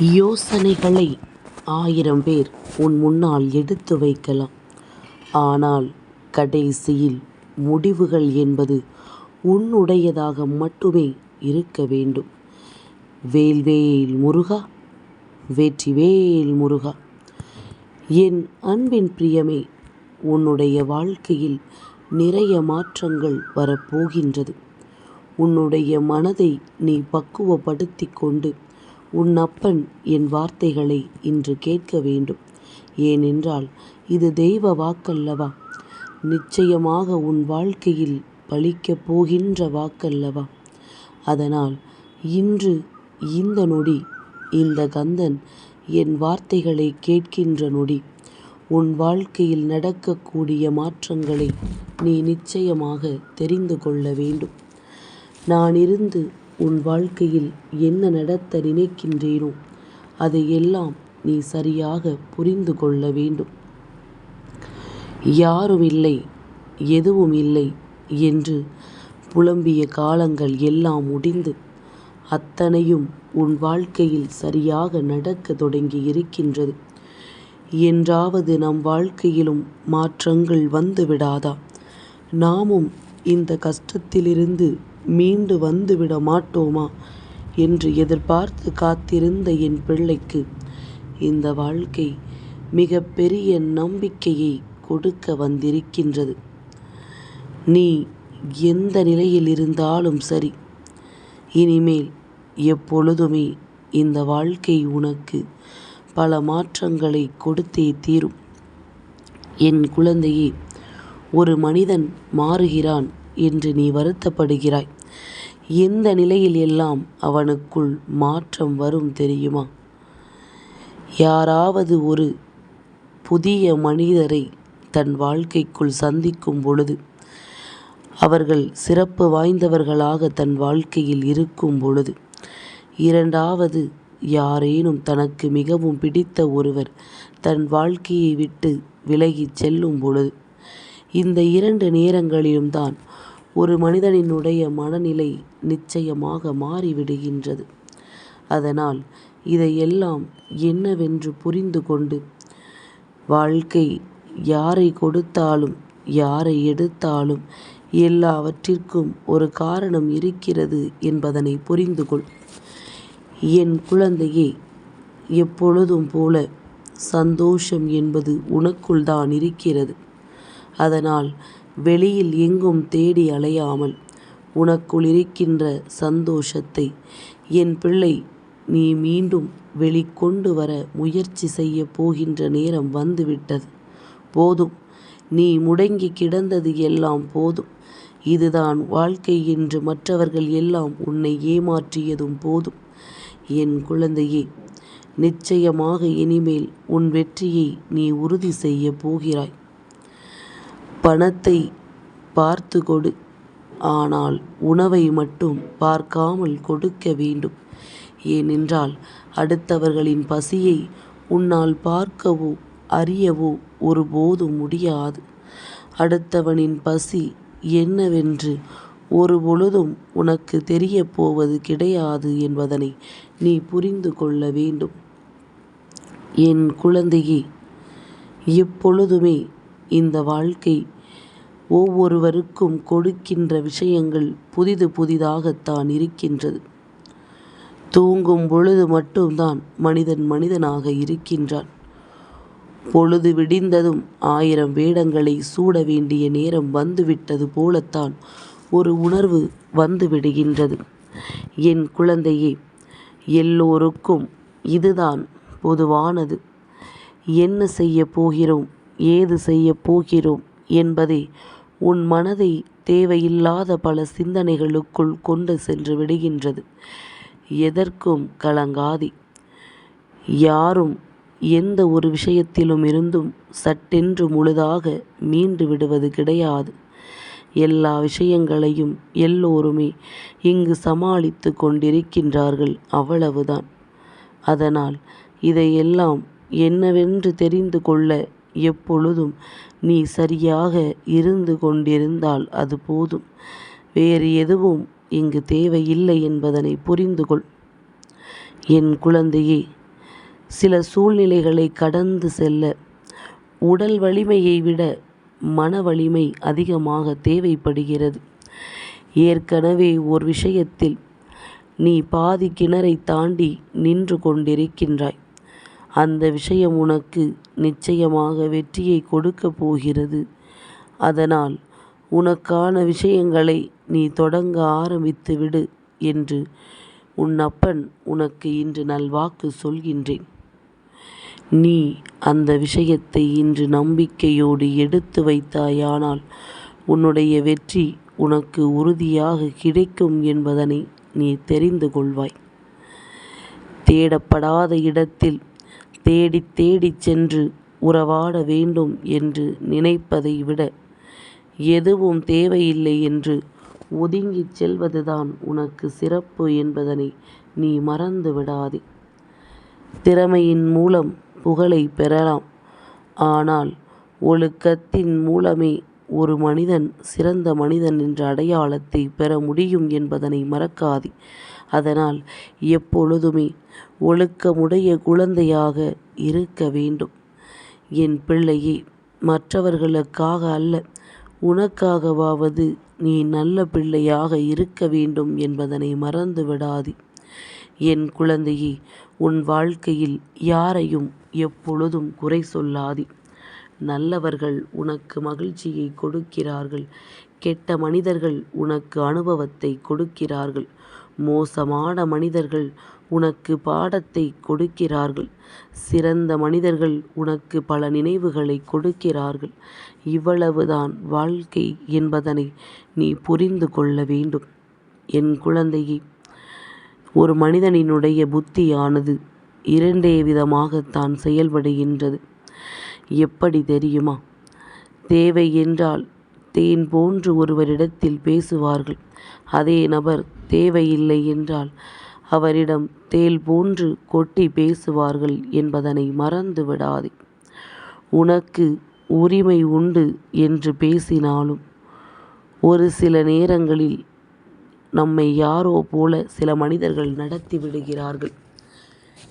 யோசனைகளை ஆயிரம் பேர் உன் முன்னால் எடுத்து வைக்கலாம். ஆனால் கடைசியில் முடிவுகள் என்பது உன்னுடையதாக மட்டுமே இருக்க வேண்டும். வேல்வேல் முருகா வேற்றிவேல் முருகா என் அன்பின் பிரியமே உன்னுடைய வாழ்க்கையில் நிறைய மாற்றங்கள் வரப்போகின்றது. உன்னுடைய மனதை நீ பக்குவப்படுத்தி கொண்டு உன் அப்பன் என் வார்த்தைகளை இன்று கேட்க வேண்டும். ஏனென்றால் இது தெய்வ வாக்கல்லவா. நிச்சயமாக உன் வாழ்க்கையில் பலிக்கப் போகின்ற வாக்கல்லவா. அதனால் இன்று இந்த நொடி இந்த கந்தன் என் வார்த்தைகளை கேட்கின்ற நொடி உன் வாழ்க்கையில் நடக்கக்கூடிய மாற்றங்களை நீ நிச்சயமாக தெரிந்து கொள்ள வேண்டும். நான் இருந்து உன் வாழ்க்கையில் என்ன நடத்த நினைக்கின்றேனோ அதையெல்லாம் நீ சரியாக புரிந்து கொள்ள வேண்டும். யாரும் இல்லை எதுவும் இல்லை என்று புலம்பிய காலங்கள் எல்லாம் முடிந்து அத்தனையும் உன் வாழ்க்கையில் சரியாக நடக்க தொடங்கி இருக்கின்றது. என்றாவது நம் வாழ்க்கையிலும் மாற்றங்கள் வந்துவிடாதா நாமும் இந்த கஷ்டத்திலிருந்து மீண்டு வந்துவிட மாட்டோமா என்று எதிர்பார்த்து காத்திருந்த என் பிள்ளைக்கு இந்த வாழ்க்கை மிக பெரிய நம்பிக்கையை கொடுக்க வந்திருக்கின்றது. நீ எந்த நிலையில் இருந்தாலும் சரி இனிமேல் எப்பொழுதுமே இந்த வாழ்க்கை உனக்கு பல மாற்றங்களை கொடுத்தே தீரும். என் குழந்தையே ஒரு மனிதன் மாறுகிறான் என்று நீ வருத்தப்படுகிறாய். எந்த நிலையில் எல்லாம் அவனுக்குள் மாற்றம் வரும் தெரியுமா? யாராவது ஒரு புதிய மனிதரை தன் வாழ்க்கைக்குள் சந்திக்கும் பொழுது அவர்கள் சிறப்பு வாய்ந்தவர்களாக தன் வாழ்க்கையில் இருக்கும் பொழுது இரண்டாவது யாரேனும் தனக்கு மிகவும் பிடித்த ஒருவர் தன் வாழ்க்கையை விட்டு விலகிச் செல்லும் பொழுது இந்த இரண்டு நேரங்களிலும் தான் ஒரு மனிதனினுடைய மனநிலை நிச்சயமாக மாறிவிடுகின்றது. அதனால் இதையெல்லாம் என்னவென்று புரிந்து கொண்டு வாழ்க்கை யாரை கொடுத்தாலும் யாரை எடுத்தாலும் எல்லாவற்றிற்கும் ஒரு காரணம் இருக்கிறது என்பதனை புரிந்து கொள். என் குழந்தையே எப்பொழுதும் போல சந்தோஷம் என்பது உனக்குள் தான் இருக்கிறது. அதனால் வெளியில் எங்கும் தேடி அலையாமல் உனக்குள் இருக்கின்ற சந்தோஷத்தை என் பிள்ளை நீ மீண்டும் வெளிக்கொண்டு வர முயற்சி செய்யப் போகின்ற நேரம் வந்துவிட்டது. போதும் நீ முடங்கி கிடந்தது எல்லாம் போதும். இதுதான் வாழ்க்கை என்று மற்றவர்கள் எல்லாம் உன்னை ஏமாற்றியதும் போதும். என் குழந்தையே நிச்சயமாக இனிமேல் உன் வெற்றியை நீ உறுதி செய்யப் போகிறாய். பணத்தை பார்த்து கொடு. ஆனால் உணவை மட்டும் பார்க்காமல் கொடுக்க வேண்டும். ஏனென்றால் அடுத்தவர்களின் பசியை உன்னால் பார்க்கவோ அறியவோ ஒருபோதும் முடியாது. அடுத்தவனின் பசி என்னவென்று ஒரு பொழுதும் உனக்கு தெரியப் போவது கிடையாது என்பதனை நீ புரிந்து கொள்ள வேண்டும். என் குழந்தையே எப்பொழுதுமே இந்த வாழ்க்கை ஒவ்வொருவருக்கும் கொடுக்கின்ற விஷயங்கள் புதிது புதிதாகத்தான் இருக்கின்றது. தூங்கும் பொழுது மட்டும்தான் மனிதன் மனிதனாக இருக்கின்றான். பொழுது விடிந்ததும் ஆயிரம் வேடங்களை சூட வேண்டிய நேரம் வந்துவிட்டது போலத்தான் ஒரு உணர்வு வந்துவிடுகின்றது. என் குழந்தையே எல்லோருக்கும் இதுதான் பொதுவானது. என்ன செய்யப் போகிறோம் ஏது செய்ய போகிறோம் என்பதே உன் மனதை தேவையில்லாத பல சிந்தனைகளுக்குள் கொண்டு சென்று விடுகின்றது. எதற்கும் கலங்காதி யாரும் எந்த ஒரு விஷயத்திலுமிருந்தும் சட்டென்று முழுதாக மீண்டு விடுவது கிடையாது. எல்லா விஷயங்களையும் எல்லோருமே இங்கு சமாளித்து கொண்டிருக்கின்றார்கள் அவ்வளவுதான். அதனால் இதையெல்லாம் என்னவென்று தெரிந்து கொள்ள எப்பொழுதும் நீ சரியாக இருந்து கொண்டிருந்தால் அது போதும். வேறு எதுவும் இங்கு தேவையில்லை என்பதனை புரிந்து கொள். என் குழந்தையே சில சூழ்நிலைகளை கடந்து செல்ல உடல் வலிமையை விட மன வலிமை அதிகமாக தேவைப்படுகிறது ஏற்கனவே ஓர் விஷயத்தில் நீ பாதி கிணறை தாண்டி நின்று கொண்டிருக்கின்றாய் அந்த விஷயம் உனக்கு நிச்சயமாக வெற்றியை கொடுக்கப் போகிறது. அதனால் உனக்கான விஷயங்களை நீ தொடங்க ஆரம்பித்து விடு என்று உன் அப்பன் உனக்கு இன்று நல்வாக்கு சொல்கின்றேன். நீ அந்த விஷயத்தை இன்று நம்பிக்கையோடு எடுத்து வைத்தாயானால் உன்னுடைய வெற்றி உனக்கு உறுதியாக கிடைக்கும் என்பதனை நீ தெரிந்து கொள்வாய். தேடப்படாத இடத்தில் தேடித் தேடிச் சென்று உறவாட வேண்டும் என்று நினைப்பதை விட எதுவும் தேவையில்லை என்று ஒதுங்கிச் செல்வதுதான் உனக்கு சிறப்பு என்பதனை நீ மறந்து விடாதே. திறமையின் மூலம் புகழை பெறலாம். ஆனால் ஒழுக்கத்தின் மூலமே ஒரு மனிதன் சிறந்த மனிதன் என்ற அடையாளத்தை பெற முடியும் என்பதனை மறக்காதே. அதனால் எப்பொழுதுமே ஒழுக்கமுடைய குழந்தையாக இருக்க வேண்டும். என் பிள்ளையே மற்றவர்களுக்காக அல்ல உனக்காகவாவது நீ நல்ல பிள்ளையாக இருக்க வேண்டும் என்பதனை மறந்து விடாதே. என் குழந்தையே உன் வாழ்க்கையில் யாரையும் எப்பொழுதும் குறை சொல்லாதே. நல்லவர்கள் உனக்கு மகிழ்ச்சியை கொடுக்கிறார்கள். கெட்ட மனிதர்கள் உனக்கு அனுபவத்தை கொடுக்கிறார்கள். மோசமான மனிதர்கள் உனக்கு பாடத்தை கொடுக்கிறார்கள். சிறந்த மனிதர்கள் உனக்கு பல நினைவுகளை கொடுக்கிறார்கள். இவ்வளவுதான் வாழ்க்கை என்பதனை நீ புரிந்து கொள்ள வேண்டும். என் குழந்தையை ஒரு மனிதனினுடைய புத்தியானது இரண்டே விதமாகத்தான் செயல்படுகின்றது. எப்படி தெரியுமா? தேவை என்றால் தேன் போன்று ஒருவரிடத்தில் பேசுவார்கள். அதே நபர் தேவையில்லை என்றால் அவரிடம் தேள் போன்று கொட்டி பேசுவார்கள் என்பதனை மறந்து விடாதே. உனக்கு உரிமை உண்டு என்று பேசினாலும் ஒரு சில நேரங்களில் நம்மை யாரோ போல சில மனிதர்கள் நடத்தி விடுகிறார்கள்.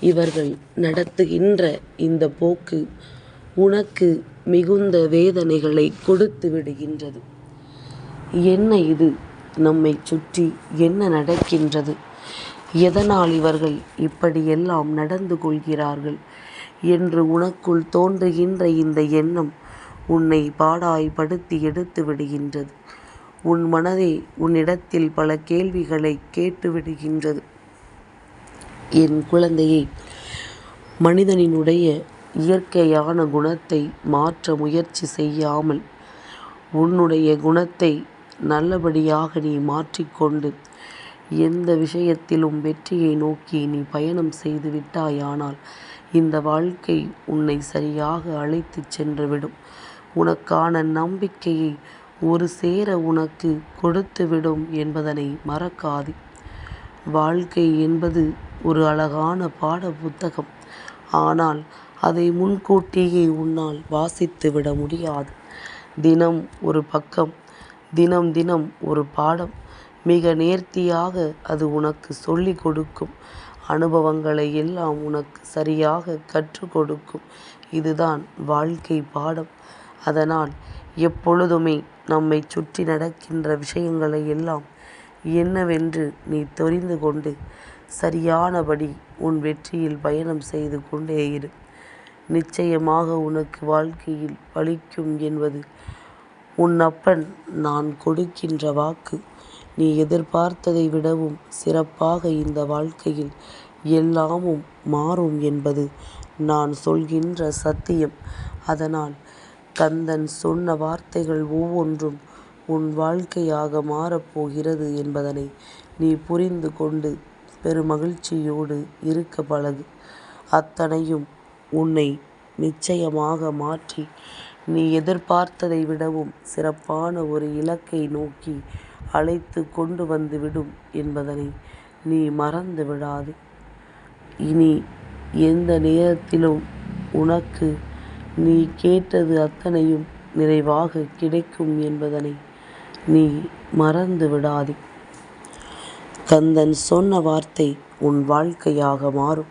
இவர்கள் நடத்துகின்ற இந்த போக்கு உனக்கு மிகுந்த வேதனைகளை கொடுத்து விடுகின்றது. என்ன இது? நம்மை சுற்றி என்ன நடக்கின்றது? எதனால் இவர்கள் இப்படியெல்லாம் நடந்து கொள்கிறார்கள்? என்று உனக்குள் தோன்றுகின்ற இந்த எண்ணம் உன்னை பாடாய்படுத்தி எடுத்து விடுகின்றது. உன் மனதே உன்னிடத்தில் பல கேள்விகளை கேட்டு விடுகின்றது. என் குழந்தையை மனிதனினுடைய இயற்கையான குணத்தை மாற்ற முயற்சி செய்யாமல் உன்னுடைய குணத்தை நல்லபடியாக நீ மாற்றிக்கொண்டு எந்த விஷயத்திலும் வெற்றியை நோக்கி நீ பயணம் செய்து விட்டாயானால் இந்த வாழ்க்கை உன்னை சரியாக அழைத்துச் சென்றுவிடும். உனக்கான நம்பிக்கையை ஒரு சேர உனக்கு கொடுத்துவிடும் என்பதனை மறக்காதே. வாழ்க்கை என்பது ஒரு அழகான பாட புத்தகம் ஆனால் அதை முன்கூட்டியே உன்னால் வாசித்து விட முடியாது. தினம் ஒரு பக்கம் தினம் தினம் ஒரு பாடம். மிக நேர்த்தியாக அது உனக்கு சொல்லிக் கொடுக்கும். அனுபவங்களை எல்லாம் உனக்கு சரியாக கற்றுக் கொடுக்கும். இதுதான் வாழ்க்கை பாடம். அதனால் எப்பொழுதுமே நம்மை சுற்றி நடக்கின்ற விஷயங்களை எல்லாம் என்னவென்று நீ தெரிந்து கொண்டு சரியானபடி உன் வெற்றியில் பயணம் செய்து கொண்டே இரு. நிச்சயமாக உனக்கு வாழ்க்கையில் பலிக்கும் என்பது உன் அப்பன் நான் கொடுக்கின்ற வாக்கு. நீ எதிர்பார்த்ததை விடவும் சிறப்பாக இந்த வாழ்க்கையில் எல்லாமும் மாறும் என்பது நான் சொல்கின்ற சத்தியம். அதனால் கந்தன் சொன்ன வார்த்தைகள் ஒவ்வொன்றும் உன் வாழ்க்கையாக மாறப்போகிறது என்பதனை நீ புரிந்து கொண்டு பெருமகிழ்ச்சியோடு இருக்க பழகு. அத்தனையும் உன்னை நிச்சயமாக மாற்றி. நீ எதிர்பார்த்ததை விடவும் சிறப்பான ஒரு இலக்கை நோக்கி அழைத்து கொண்டு வந்து விடும் என்பதனை நீ மறந்து விடாதே. இனி எந்த நேரத்திலும் உனக்கு நீ கேட்டது அத்தனையும் நிறைவாக கிடைக்கும் என்பதனை நீ மறந்து விடாதே. கந்தன் சொன்ன வார்த்தை உன் வாழ்க்கையாக மாறும்.